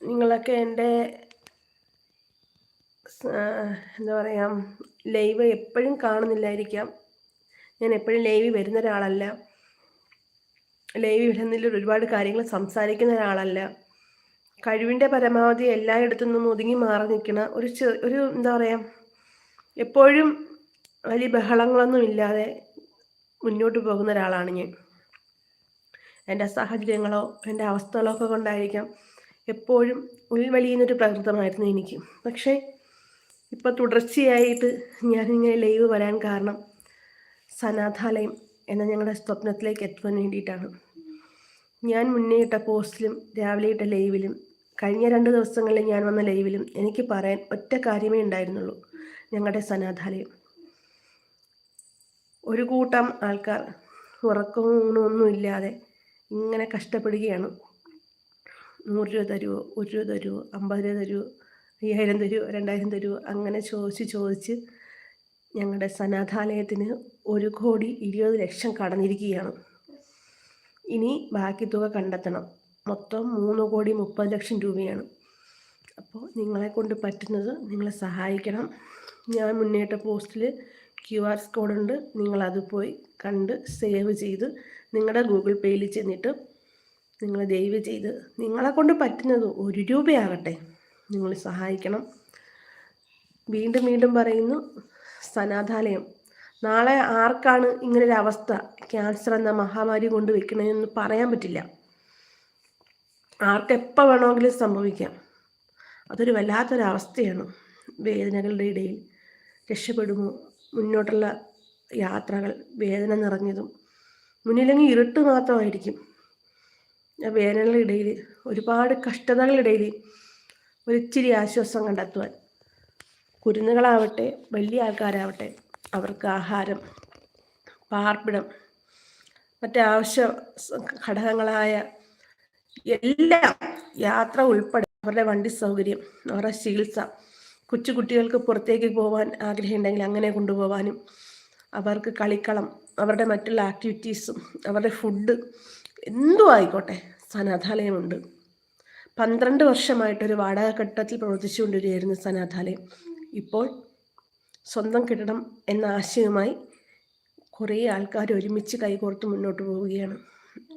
നിങ്ങളൊക്കെ എന്റെ എന്താ പറയുക ലൈവ് എപ്പോഴും കാണുന്നില്ലായിരിക്കാം. ഞാൻ എപ്പോഴും ലൈവ് വരുന്ന ഒരാളല്ല. ലൈവ് ഇടുന്നതിൽ ഒരുപാട് കാര്യങ്ങൾ സംസാരിക്കുന്ന ഒരാളല്ല. കഴിവിന്റെ പരമാവധി എല്ലായിടത്തു നിന്നും ഒതുങ്ങി മാറി നിൽക്കുന്ന ഒരു ഒരു എന്താ പറയുക എപ്പോഴും വലിയ ബഹളങ്ങളൊന്നും ഇല്ലാതെ മുന്നോട്ട് പോകുന്ന ഒരാളാണ് ഞാൻ. എന്റെ സാഹചര്യങ്ങളോ എന്റെ അവസ്ഥകളോ ഒക്കെ കൊണ്ടായിരിക്കാം എപ്പോഴും ഉൾവലിയുന്നൊരു പ്രകൃതമായിരുന്നു എനിക്ക്. പക്ഷേ ഇപ്പോൾ തുടർച്ചയായിട്ട് ഞാനിങ്ങനെ ലൈവ് വരാൻ കാരണം സനാഥാലയം എന്ന ഞങ്ങളുടെ സ്വപ്നത്തിലേക്ക് എത്തുവാൻ വേണ്ടിയിട്ടാണ്. ഞാൻ മുന്നേ ഇട്ട പോസ്റ്റിലും രാവിലെ ഇട്ട ലൈവിലും കഴിഞ്ഞ രണ്ട് ദിവസങ്ങളിൽ ഞാൻ വന്ന ലൈവിലും എനിക്ക് പറയാൻ ഒറ്റ കാര്യമേ ഉണ്ടായിരുന്നുള്ളൂ ഞങ്ങളുടെ സനാഥാലയം. ഒരു കൂട്ടം ആൾക്കാർ ഇല്ലാതെ ഇങ്ങനെ കഷ്ടപ്പെടുകയാണ്. നൂറ് രൂപ തരുമോ ഒരു രൂപ തരുമോ അമ്പത് രൂപ തരുമോ അയ്യായിരം തരുമോ രണ്ടായിരം തരുമോ അങ്ങനെ ചോദിച്ച് ചോദിച്ച് ഞങ്ങളുടെ സനാഥാലയത്തിന് ഒരു കോടി ഇരുപത് ലക്ഷം കടന്നിരിക്കുകയാണ്. ഇനി ബാക്കി തുക കണ്ടെത്തണം. മൊത്തം മൂന്ന് കോടി മുപ്പത് ലക്ഷം രൂപയാണ്. അപ്പോൾ നിങ്ങളെ കൊണ്ട് പറ്റുന്നത് നിങ്ങളെ സഹായിക്കണം. ഞാൻ മുന്നേറ്റ പോസ്റ്റിൽ ക്യു ആർ സ്കോഡുണ്ട് നിങ്ങളത് പോയി കണ്ട് സേവ് ചെയ്ത് നിങ്ങളുടെ ഗൂഗിൾ പേയിൽ ചെന്നിട്ട് നിങ്ങൾ ദയവ് ചെയ്ത് നിങ്ങളെ കൊണ്ട് പറ്റുന്നത് ഒരു രൂപയാകട്ടെ. നിങ്ങൾ സഹായിക്കണം. വീണ്ടും വീണ്ടും പറയുന്നു സനാഥാലയം നാളെ ആർക്കാണ് ഇങ്ങനൊരു അവസ്ഥ? ക്യാൻസർ എന്ന മഹാമാരി കൊണ്ട് വെക്കണമെന്ന് പറയാൻ പറ്റില്ല. ആർക്ക് ആർക്കെപ്പോൾ വേണമെങ്കിലും സംഭവിക്കാം. അതൊരു വല്ലാത്തൊരവസ്ഥയാണ് വേദനകളുടെ ഇടയിൽ രക്ഷപ്പെടുമോ? മുന്നോട്ടുള്ള യാത്രകൾ വേദന നിറഞ്ഞതും മുന്നിലെങ്കിൽ ഇരുട്ട് മാത്രമായിരിക്കും. ആ വേദനകളുടെ ഇടയിൽ ഒരുപാട് കഷ്ടതകളിടയിൽ ഒരിച്ചിരി ആശ്വാസം കണ്ടെത്തുവാൻ. കുരുന്നുകളാവട്ടെ വലിയ ആൾക്കാരാവട്ടെ അവർക്ക് ആഹാരം പാർപ്പിടം മറ്റാവശ്യ ഘടകങ്ങളായ എല്ലാം യാത്ര ഉൾപ്പെടെ അവരുടെ വണ്ടി സൗകര്യം അവരുടെ ചികിത്സ കൊച്ചു കുട്ടികൾക്ക് പുറത്തേക്ക് പോകാൻ ആഗ്രഹമുണ്ടെങ്കിൽ അങ്ങനെ കൊണ്ടുപോകാനും അവർക്ക് കളിക്കളം അവരുടെ മറ്റുള്ള ആക്ടിവിറ്റീസും അവരുടെ ഫുഡ് എന്തും ആയിക്കോട്ടെ. സനാഥാലയമുണ്ട്. പന്ത്രണ്ട് വർഷമായിട്ടൊരു വാടക കെട്ടിടത്തിൽ പ്രവർത്തിച്ചുകൊണ്ടിരിക്കുകയായിരുന്നു സനാഥാലയം. ഇപ്പോൾ സ്വന്തം കെട്ടിടം എന്ന ആശയവുമായി കുറേ ആൾക്കാർ ഒരുമിച്ച് കൈകോർത്ത് മുന്നോട്ട് പോവുകയാണ്.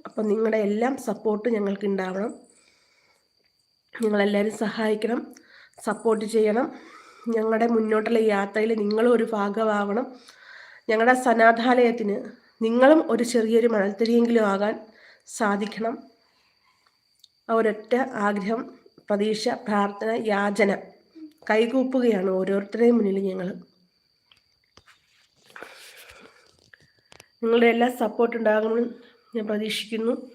അപ്പം നിങ്ങളുടെ എല്ലാം സപ്പോർട്ട് ഞങ്ങൾക്ക് ഉണ്ടാവണം നിങ്ങളെല്ലാവരും സഹായിക്കണം. സപ്പോർട്ട് ചെയ്യണം. ഞങ്ങളുടെ മുന്നോട്ടുള്ള യാത്രയിൽ നിങ്ങളും ഒരു ഭാഗമാവണം. ഞങ്ങളുടെ സനാഥാലയത്തിന് നിങ്ങളും ഒരു ചെറിയൊരു മണൽത്തരിയെങ്കിലും ആകാൻ സാധിക്കണം. ഒരൊറ്റ ആഗ്രഹം പ്രതീക്ഷ പ്രാർത്ഥന യാചന കൈകൂപ്പുകയാണ് ഓരോരുത്തരുടെയും മുന്നിൽ ഞങ്ങൾ. നിങ്ങളുടെ എല്ലാ സപ്പോർട്ട് ഉണ്ടാകുമെന്ന് ഞാൻ പ്രതീക്ഷിക്കുന്നു.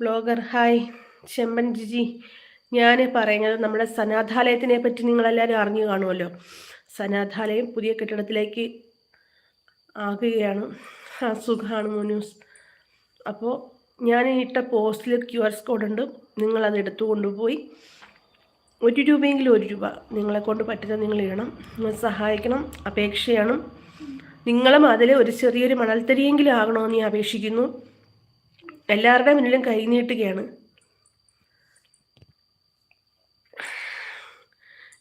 ബ്ലോഗർ ഹായ് ചെമ്പൻ ജിജി ഞാൻ പറയുന്നത് നമ്മുടെ സനാഥാലയത്തിനെ പറ്റി നിങ്ങളെല്ലാവരും അറിഞ്ഞു കാണുമല്ലോ. സനാഥാലയം പുതിയ കെട്ടിടത്തിലേക്ക് ആകുകയാണ്. സുഖമാണ് മോനൂസ്. അപ്പോൾ ഞാൻ ഇട്ട പോസ്റ്റിൽ ക്യു ആർ കോഡ് ഉണ്ട്. നിങ്ങളത് എടുത്തു കൊണ്ടുപോയി. ഒരു രൂപയെങ്കിലും ഒരു രൂപ നിങ്ങളെ കൊണ്ട് പറ്റുന്ന നിങ്ങൾ ഇടണം. നിങ്ങൾ സഹായിക്കണം അപേക്ഷയാണ് നിങ്ങളും അതിൽ ഒരു ചെറിയൊരു മണൽത്തരിയെങ്കിലും ആകണമെന്ന് ഞാൻ അപേക്ഷിക്കുന്നു. എല്ലാവരുടെ മുന്നിലും കൈനീട്ടുകയാണ്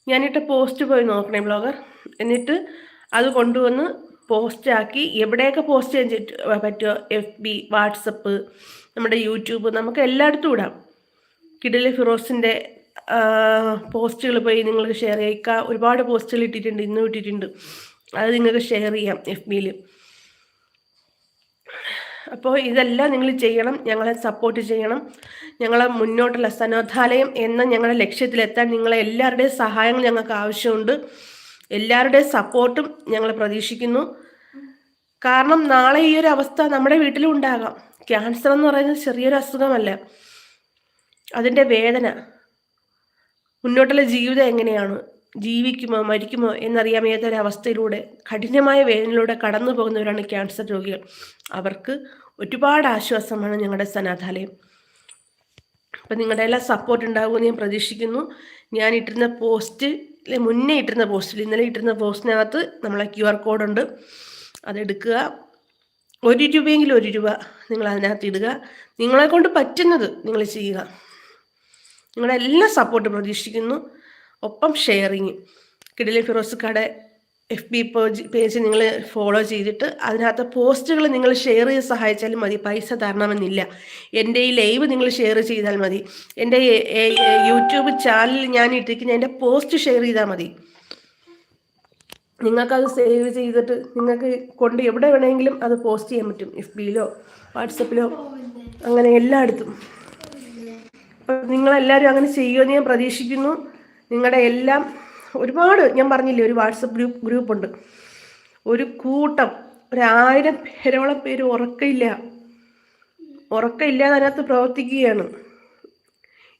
ഞാനിട്ട പോസ്റ്റ് പോയി നോക്കണേ ബ്ലോഗർ. എന്നിട്ട് അത് കൊണ്ടുവന്ന് പോസ്റ്റാക്കി. എവിടെയൊക്കെ പോസ്റ്റ് ചെയ്യാൻ പറ്റുമോ എഫ് ബി വാട്സപ്പ് നമ്മുടെ യൂട്യൂബ് നമുക്ക് എല്ലായിടത്തും ഇടാം. കിഡിലെ ഫിറോസിന്റെ പോസ്റ്റുകൾ പോയി നിങ്ങൾക്ക് ഷെയർ ചെയ്യുക ഒരുപാട് പോസ്റ്റുകൾ ഇട്ടിട്ടുണ്ട് ഇന്നും ഇട്ടിട്ടുണ്ട്. അത് നിങ്ങൾക്ക് ഷെയർ ചെയ്യാം എഫ് ബിയിൽ. അപ്പോൾ ഇതെല്ലാം നിങ്ങൾ ചെയ്യണം ഞങ്ങളെ സപ്പോർട്ട് ചെയ്യണം. ഞങ്ങളെ മുന്നോട്ടുള്ള സന്നദ്ധാലയം എന്ന ഞങ്ങളുടെ ലക്ഷ്യത്തിലെത്താൻ നിങ്ങളെ എല്ലാവരുടെയും സഹായങ്ങൾ ഞങ്ങൾക്ക് ആവശ്യമുണ്ട്. എല്ലാവരുടെയും സപ്പോർട്ടും ഞങ്ങൾ പ്രതീക്ഷിക്കുന്നു. കാരണം നാളെ ഈ ഒരു അവസ്ഥ നമ്മുടെ വീട്ടിലും ഉണ്ടാകാം. ക്യാൻസർ എന്ന് പറയുന്നത് ചെറിയൊരു അസുഖമല്ല. അതിന്റെ വേദന. മുന്നോട്ടുള്ള ജീവിതം എങ്ങനെയാണ്? ജീവിക്കുമോ മരിക്കുമോ എന്നറിയാൻ ഏതൊരവസ്ഥയിലൂടെ കഠിനമായ വേദനയിലൂടെ കടന്നു പോകുന്നവരാണ് ക്യാൻസർ രോഗികൾ. അവർക്ക് ഒരുപാട് ആശ്വാസമാണ് ഞങ്ങളുടെ സനാഥാലയം. അപ്പം നിങ്ങളുടെ എല്ലാ സപ്പോർട്ട് ഉണ്ടാകുമെന്ന് ഞാൻ പ്രതീക്ഷിക്കുന്നു. ഞാൻ ഇട്ടിരുന്ന പോസ്റ്റ് മുന്നേ ഇട്ടിരുന്ന പോസ്റ്റിൽ ഇന്നലെ ഇട്ടിരുന്ന പോസ്റ്റിനകത്ത് നമ്മളെ ക്യു ആർ കോഡുണ്ട് അതെടുക്കുക ഒരു രൂപയെങ്കിലും ഒരു രൂപ നിങ്ങൾ അതിനകത്ത് ഇടുക. നിങ്ങളെ കൊണ്ട് പറ്റുന്നത് നിങ്ങൾ ചെയ്യുക. നിങ്ങളുടെ എല്ലാ സപ്പോർട്ട് പ്രതീക്ഷിക്കുന്നു. ഒപ്പം sharing കിടിലി Firoz Kada F B page നിങ്ങൾ ഫോളോ ചെയ്തിട്ട് അതിനകത്ത് പോസ്റ്റുകൾ നിങ്ങൾ ഷെയർ ചെയ്ത് സഹായിച്ചാലും മതി. പൈസ തരണമെന്നില്ല. എന്റെ ഈ ലൈവ് നിങ്ങൾ ഷെയർ ചെയ്താൽ മതി. എന്റെ യൂട്യൂബ് ചാനലിൽ ഞാൻ ഇട്ടിരിക്കുന്ന എന്റെ പോസ്റ്റ് ഷെയർ ചെയ്താൽ മതി. നിങ്ങൾക്കത് സേവ് ചെയ്തിട്ട് നിങ്ങൾക്ക് കൊണ്ട് എവിടെ വേണമെങ്കിലും അത് പോസ്റ്റ് ചെയ്യാൻ പറ്റും. എഫ് ബിയിലോ വാട്സപ്പിലോ അങ്ങനെ എല്ലായിടത്തും. അപ്പം നിങ്ങളെല്ലാവരും അങ്ങനെ ചെയ്യുമെന്ന് ഞാൻ പ്രതീക്ഷിക്കുന്നു. നിങ്ങളുടെ എല്ലാം ഒരുപാട് ഞാൻ പറഞ്ഞില്ലേ ഒരു വാട്സപ്പ് ഗ്രൂപ്പ് ഗ്രൂപ്പുണ്ട് ഒരു കൂട്ടം ഒരായിരം പേരോളം പേര് ഉറക്കമില്ല. ഉറക്കമില്ലാതെ അതിനകത്ത് പ്രവർത്തിക്കുകയാണ്.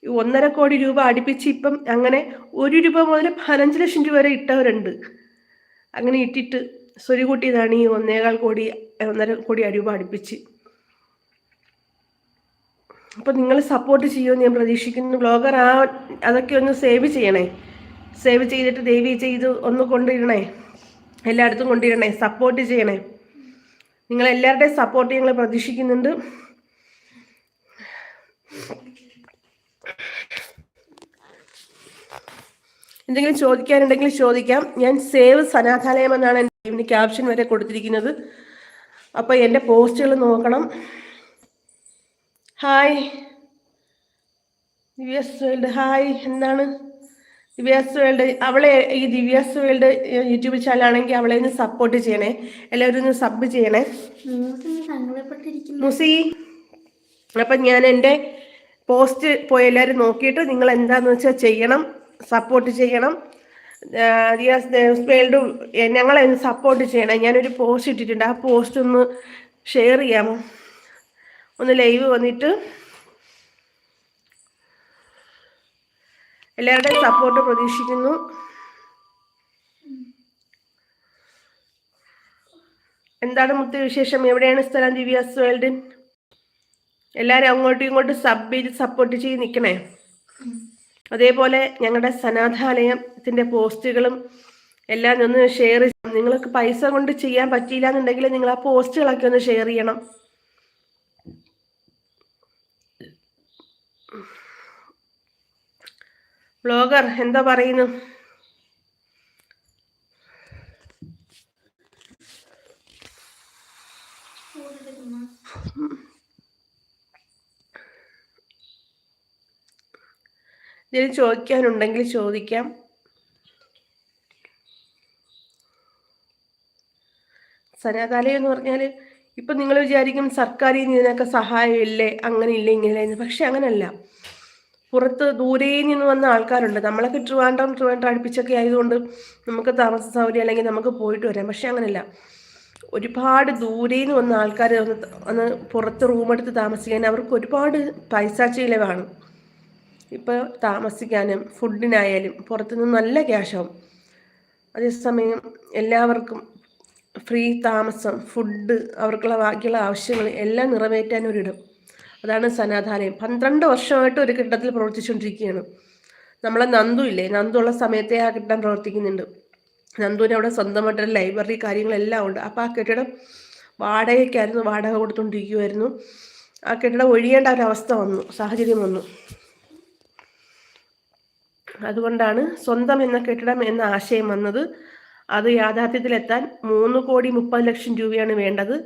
ഒന്നര കോടി രൂപ അടുപ്പിച്ച് ഇപ്പം അങ്ങനെ ഒരു രൂപ മുതൽ പതിനഞ്ച് ലക്ഷം രൂപ വരെ ഇട്ടവരുണ്ട്. അങ്ങനെ ഇട്ടിട്ട് സ്വരുകൂട്ടിയതാണ് ഈ ഒന്നേകാൽ കോടി ഒന്നര കോടി രൂപ അടുപ്പിച്ച് അപ്പം നിങ്ങൾ സപ്പോർട്ട് ചെയ്യുമെന്ന് ഞാൻ പ്രതീക്ഷിക്കുന്നു. ബ്ലോഗർ ആ അതൊക്കെ ഒന്ന് സേവ് ചെയ്യണേ. സേവ് ചെയ്തിട്ട് ദേവി ചെയ്ത് ഒന്ന് കൊണ്ടിരണേ എല്ലായിടത്തും കൊണ്ടിരണേ സപ്പോർട്ട് ചെയ്യണേ. നിങ്ങൾ എല്ലാവരുടെയും സപ്പോർട്ട് ഞങ്ങൾ പ്രതീക്ഷിക്കുന്നുണ്ട്. എന്തെങ്കിലും ചോദിക്കാനുണ്ടെങ്കിൽ ചോദിക്കാം. ഞാൻ സേവ് സനാഥാലയം എന്നാണ് എന്റെ ക്യാപ്ഷൻ വരെ കൊടുത്തിരിക്കുന്നത്. അപ്പോൾ എന്റെ പോസ്റ്റുകൾ നോക്കണം. Hi Divya's world. ഹായ് എന്താണ്? ദിവ്യാസ് വേൾഡ്. അവളെ ഈ ദിവ്യാസ് വേൾഡ് യൂട്യൂബ് ചാനലാണെങ്കിൽ അവളെ ഒന്ന് സപ്പോർട്ട് ചെയ്യണേ. എല്ലാവരും ഒന്ന് സബ് ചെയ്യണേ. മുസി അപ്പം ഞാൻ എന്റെ പോസ്റ്റ് പോയി എല്ലാവരും നോക്കിയിട്ട് നിങ്ങൾ എന്താന്ന് വെച്ചാൽ ചെയ്യണം. സപ്പോർട്ട് ചെയ്യണം. വേൾഡ് ഞങ്ങളെ സപ്പോർട്ട് ചെയ്യണം. ഞാനൊരു പോസ്റ്റ് ഇട്ടിട്ടുണ്ട്. ആ പോസ്റ്റ് ഒന്ന് ഷെയർ ചെയ്യാമോ? ഒന്ന് ലൈവ് വന്നിട്ട്. എല്ലാവരുടെയും സപ്പോർട്ട് പ്രതീക്ഷിക്കുന്നു. എന്താണ് മുത്ത വിശേഷം? എവിടെയാണ് സ്ഥലം ദിവ്യാസ് വേൾഡിൻ എല്ലാവരും അങ്ങോട്ടും ഇങ്ങോട്ടും സബ് ചെയ്ത് സപ്പോർട്ട് ചെയ്ത് നിൽക്കണേ? അതേപോലെ ഞങ്ങളുടെ സനാഥാലയത്തിന്റെ പോസ്റ്റുകളും എല്ലാം ഒന്ന് ഷെയർ നിങ്ങൾക്ക് പൈസ കൊണ്ട് ചെയ്യാൻ പറ്റിയില്ല എന്നുണ്ടെങ്കിൽ നിങ്ങൾ ആ പോസ്റ്റുകളൊക്കെ ഒന്ന് ഷെയർ ചെയ്യണം ബ്ലോഗർ എന്താ പറയുന്നു ഇതിൽ ചോദിക്കാനുണ്ടെങ്കിൽ ചോദിക്കാം. സനാതാലയം എന്ന് പറഞ്ഞാൽ ഇപ്പം നിങ്ങൾ വിചാരിക്കും സർക്കാരിൽ നിന്ന് ഇതിനൊക്കെ സഹായമില്ലേ? അങ്ങനെ ഇല്ല ഇങ്ങനെ പക്ഷെ അങ്ങനല്ല. പുറത്ത് ദൂരെ നിന്ന് വന്ന ആൾക്കാരുണ്ട്. നമ്മളൊക്കെ ട്രിവാൻഡ്രം ട്രിവാൻഡ്രം അടുപ്പിച്ചൊക്കെ ആയതുകൊണ്ട് നമുക്ക് താമസ സൗകര്യം അല്ലെങ്കിൽ നമുക്ക് പോയിട്ട് വരാം. പക്ഷെ അങ്ങനല്ല. ഒരുപാട് ദൂരെ നിന്ന് വന്ന ആൾക്കാർ വന്ന് പുറത്ത് റൂമെടുത്ത് താമസിക്കാൻ അവർക്ക് ഒരുപാട് പൈസ ചിലവാണ് ഇപ്പോൾ താമസിക്കാനും ഫുഡിനായാലും പുറത്തുനിന്ന് നല്ല ക്യാഷാവും അതേസമയം എല്ലാവർക്കും ഫ്രീ താമസം ഫുഡ് അവർക്കുള്ള ബാക്കിയുള്ള ആവശ്യങ്ങൾ എല്ലാം നിറവേറ്റാൻ ഒരിടം. അതാണ് സനാധാനയം പന്ത്രണ്ട് വർഷമായിട്ട് ഒരു കെട്ടിടത്തിൽ പ്രവർത്തിച്ചുകൊണ്ടിരിക്കുകയാണ്. നമ്മളെ നന്ദു ഇല്ലേ? നന്ദു ഉള്ള സമയത്തെ ആ കെട്ടിടം പ്രവർത്തിക്കുന്നുണ്ട്. നന്ദുവിന് അവിടെ സ്വന്തമായിട്ടൊരു ലൈബ്രറി കാര്യങ്ങളെല്ലാം ഉണ്ട്. അപ്പോൾ ആ കെട്ടിടം വാടകയ്ക്കായിരുന്നു വാടക കൊടുത്തുകൊണ്ടിരിക്കുമായിരുന്നു ആ കെട്ടിടം ഒഴിയേണ്ട ഒരവസ്ഥ വന്നു സാഹചര്യം വന്നു. അതുകൊണ്ടാണ് സ്വന്തം എന്ന കെട്ടിടം എന്ന ആശയം വന്നത്. അത് യാഥാർത്ഥ്യത്തിലെത്താൻ മൂന്ന് കോടി മുപ്പത് ലക്ഷം രൂപയാണ് വേണ്ടത്.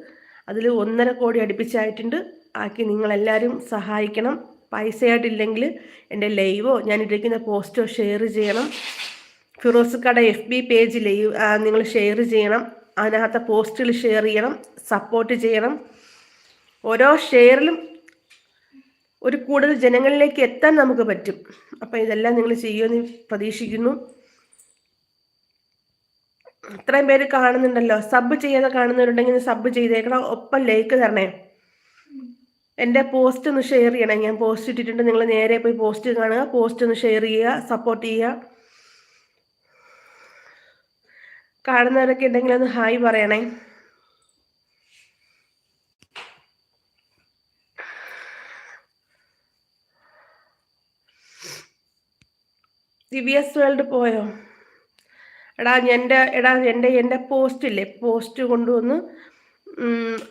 അതിൽ ഒന്നര കോടി അടുപ്പിച്ചായിട്ടുണ്ട്. ആക്കി നിങ്ങളെല്ലാവരും സഹായിക്കണം. പൈസയായിട്ടില്ലെങ്കിൽ എന്റെ ലൈവോ ഞാൻ ഇട്ടിരിക്കുന്ന പോസ്റ്റോ ഷെയർ ചെയ്യണം. Firoz Kada F B page live നിങ്ങൾ ഷെയർ ചെയ്യണം. അതിനകത്തെ പോസ്റ്റുകൾ ഷെയർ ചെയ്യണം. സപ്പോർട്ട് ചെയ്യണം. ഓരോ ഷെയറിലും ഒരു കൂടുതൽ ജനങ്ങളിലേക്ക് എത്താൻ നമുക്ക് പറ്റും. അപ്പം ഇതെല്ലാം നിങ്ങൾ ചെയ്യുമെന്ന് പ്രതീക്ഷിക്കുന്നു. ഇത്രയും പേര് കാണുന്നുണ്ടല്ലോ. സബ് ചെയ്യാതെ കാണുന്നവരുണ്ടെങ്കിൽ സബ് ചെയ്തേക്കണം. ഒപ്പം ലൈക്ക് തരണേ. എന്റെ പോസ്റ്റ് ഒന്ന് ഷെയർ ചെയ്യണം. ഞാൻ പോസ്റ്റ് ഇട്ടിട്ടുണ്ട്. നിങ്ങൾ നേരെ പോയി പോസ്റ്റ് കാണുക. പോസ്റ്റ് ഒന്ന് ഷെയർ ചെയ്യുക. സപ്പോർട്ട് ചെയ്യുക. കാണുന്നവരൊക്കെ ഉണ്ടെങ്കിൽ ഒന്ന് ഹായ് പറയണേ. ദിവ്യസ് വേൾഡ് പോയോ? എടാ എന്റെ എടാ എന്റെ എന്റെ പോസ്റ്റ് ഇല്ലേ? പോസ്റ്റ് കൊണ്ടുവന്ന്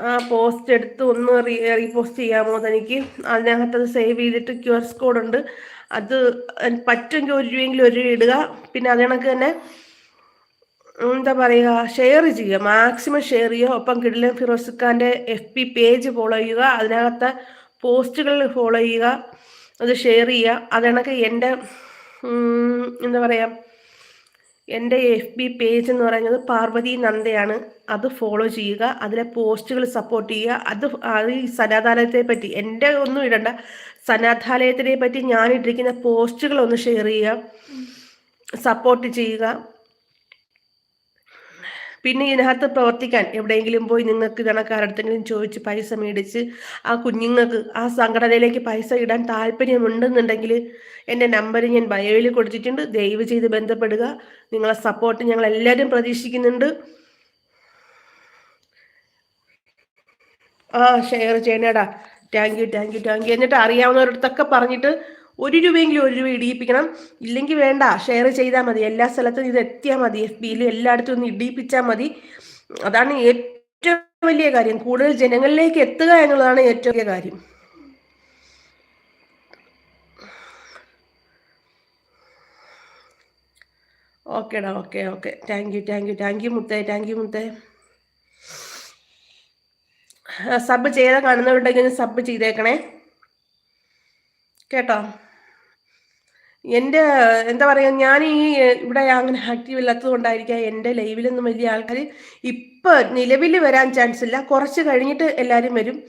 ആ പോസ്റ്റ് എടുത്ത് ഒന്ന് റീ റീപോസ്റ്റ് ചെയ്യാമോ തനിക്ക്? അത് സേവ് ചെയ്തിട്ട് ക്യു ആർ കോഡ് ഉണ്ട്. അത് പറ്റുമെങ്കിൽ ഒരു രൂപയെങ്കിലും ഒരു രൂപ ഇടുക. പിന്നെ അത് കണക്ക് തന്നെ എന്താ പറയുക ഷെയർ ചെയ്യുക. മാക്സിമം ഷെയർ ചെയ്യുക. ഒപ്പം കിടിലൻ ഫിറോസ് ഖാന്റെ എഫ് പി പേജ് ഫോളോ ചെയ്യുക. അതിനകത്ത് പോസ്റ്റുകൾ ഫോളോ ചെയ്യുക. അത് ഷെയർ ചെയ്യുക. അത് കണക്ക് എന്റെ എന്താ പറയുക എന്റെ എഫ് ബി പേജ് എന്ന് പറയുന്നത് പാർവതി നന്ദയാണ്. അത് ഫോളോ ചെയ്യുക അതിലെ പോസ്റ്റുകൾ സപ്പോർട്ട് ചെയ്യുക. അത് അത് ഈ സനാതാലയത്തെ പറ്റി എന്റെ ഒന്നും ഇടണ്ട. സനാതാലയത്തിനെ പറ്റി ഞാൻ ഇട്ടിരിക്കുന്ന പോസ്റ്റുകൾ ഒന്ന് ഷെയർ ചെയ്യുക സപ്പോർട്ട് ചെയ്യുക. പിന്നെ ഇതിനകത്ത് പ്രവർത്തിക്കാൻ എവിടെയെങ്കിലും പോയി നിങ്ങൾക്ക് കണക്കാരടുത്തെങ്കിലും ചോദിച്ച് പൈസ മേടിച്ച് ആ കുഞ്ഞുങ്ങൾക്ക് ആ സംഘടനയിലേക്ക് പൈസ ഇടാൻ താല്പര്യമുണ്ടെന്നുണ്ടെങ്കിൽ എന്റെ നമ്പർ ഞാൻ ബയോയിൽ കൊടുത്തിട്ടുണ്ട്. ദയവ് ചെയ്ത് ബന്ധപ്പെടുക. നിങ്ങളെ സപ്പോർട്ട് ഞങ്ങൾ എല്ലാവരും പ്രതീക്ഷിക്കുന്നുണ്ട്. ആ share ചെയ്യണേടാ. Thank you thank you thank you എന്നിട്ട് അറിയാവുന്നവരടുത്തൊക്കെ പറഞ്ഞിട്ട് ഒരു രൂപയെങ്കിലും ഒരു രൂപ ഇടിയിപ്പിക്കണം. ഇല്ലെങ്കിൽ വേണ്ട ഷെയർ ചെയ്താൽ മതി. എല്ലാ സ്ഥലത്തും ഇത് എത്തിയാൽ മതി. എഫ് ബിയിൽ എല്ലായിടത്തും ഒന്ന് ഇടിയിപ്പിച്ചാൽ മതി. അതാണ് ഏറ്റവും വലിയ കാര്യം. കൂടുതൽ ജനങ്ങളിലേക്ക് എത്തുക എന്നുള്ളതാണ് ഏറ്റവും വലിയ കാര്യം. ഓക്കേടാ okay okay thank you thank you thank you മുത്തേ താങ്ക് യു മുത്തേ. സബ് ചെയ്താൽ കാണുന്നവരുണ്ടെങ്കിൽ സബ് ചെയ്തേക്കണേ. കേട്ടോ? എന്റെ എന്താ പറയുക ഞാൻ ഈ ഇവിടെ അങ്ങനെ ആക്റ്റീവ് ഇല്ലാത്തത് കൊണ്ടായിരിക്കാം എന്റെ ലൈവിലൊന്നും വലിയ ആൾക്കാർ ഇപ്പൊ നിലവിൽ വരാൻ ചാൻസ് ഇല്ല. കുറച്ച് കഴിഞ്ഞിട്ട് എല്ലാവരും വരും.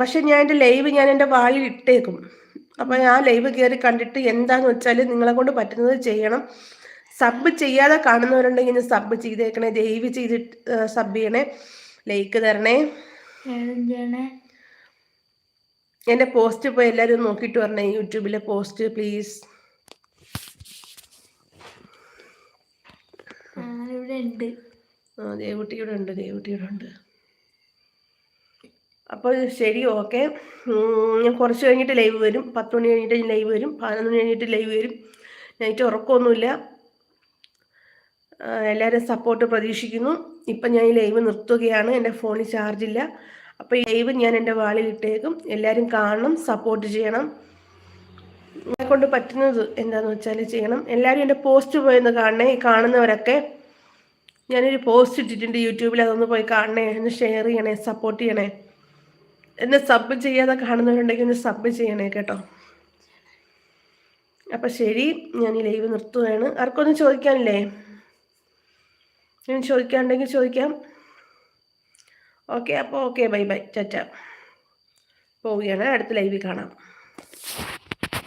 പക്ഷെ ഞാൻ എന്റെ ലൈവ് ഞാൻ എന്റെ വാളിൽ ഇട്ടേക്കും. അപ്പം ആ ലൈവ് കയറി കണ്ടിട്ട് എന്താന്ന് വെച്ചാൽ നിങ്ങളെ കൊണ്ട് പറ്റുന്നത് ചെയ്യണം. സബ് ചെയ്യാതെ കാണുന്നവരുണ്ടെങ്കിൽ സബ് ചെയ്തേക്കണേ. ദയവ് ചെയ്തിട്ട് സബ് ചെയ്യണേ. ലൈക്ക് തരണേ. എന്റെ പോസ്റ്റ് ഇപ്പൊ എല്ലാവരും നോക്കിയിട്ട് പറഞ്ഞേ യൂട്യൂബിലെ പോസ്റ്റ് പ്ലീസ് ആ ദേവുട്ടിയുടെ ഉണ്ട് ദേവുട്ടിയുടെ ഉണ്ട്. അപ്പോൾ ശരി ഓക്കെ ഞാൻ കുറച്ച് കഴിഞ്ഞിട്ട് ലൈവ് വരും. പത്ത് മണി കഴിഞ്ഞിട്ട് ലൈവ് വരും. പതിനൊന്ന് മണി കഴിഞ്ഞിട്ട് ലൈവ് വരും. നൈറ്റ് ഉറക്കമൊന്നുമില്ല. എല്ലാവരും സപ്പോർട്ട് പ്രതീക്ഷിക്കുന്നു. ഇപ്പം ഞാൻ ഈ ലൈവ് നിർത്തുകയാണ്. എന്റെ ഫോണിൽ ചാർജില്ല അപ്പോൾ ഈ ലൈവ് ഞാൻ എന്റെ വാളിൽ ഇട്ടേക്കും. എല്ലാവരും കാണണം സപ്പോർട്ട് ചെയ്യണം. എന്നെ കൊണ്ട് പറ്റുന്നത് എന്താണെന്ന് വെച്ചാൽ ചെയ്യണം. എല്ലാവരും എന്റെ പോസ്റ്റ് പോയെന്ന് കാണണേ കാണുന്നവരൊക്കെ. ഞാനൊരു പോസ്റ്റ് ഇട്ടിട്ടുണ്ട് യൂട്യൂബിൽ അതൊന്ന് പോയി കാണണേ ഒന്ന് ഷെയർ ചെയ്യണേ സപ്പോർട്ട് ചെയ്യണേ. എന്നെ സബ് ചെയ്യാതെ കാണുന്നവരുണ്ടെങ്കിൽ ഒന്ന് സബ് ചെയ്യണേ കേട്ടോ. അപ്പം ശരി ഞാൻ ഈ ലൈവ് നിർത്തുകയാണ്. ആർക്കൊന്നും ചോദിക്കാനില്ലേ? ഞാൻ ചോദിക്കാനുണ്ടെങ്കിൽ ചോദിക്കാം. ഓക്കെ അപ്പോൾ ഓക്കെ ബൈ ബൈ ചച്ച പോവുകയാണ്. അടുത്ത ലൈവിൽ കാണാം.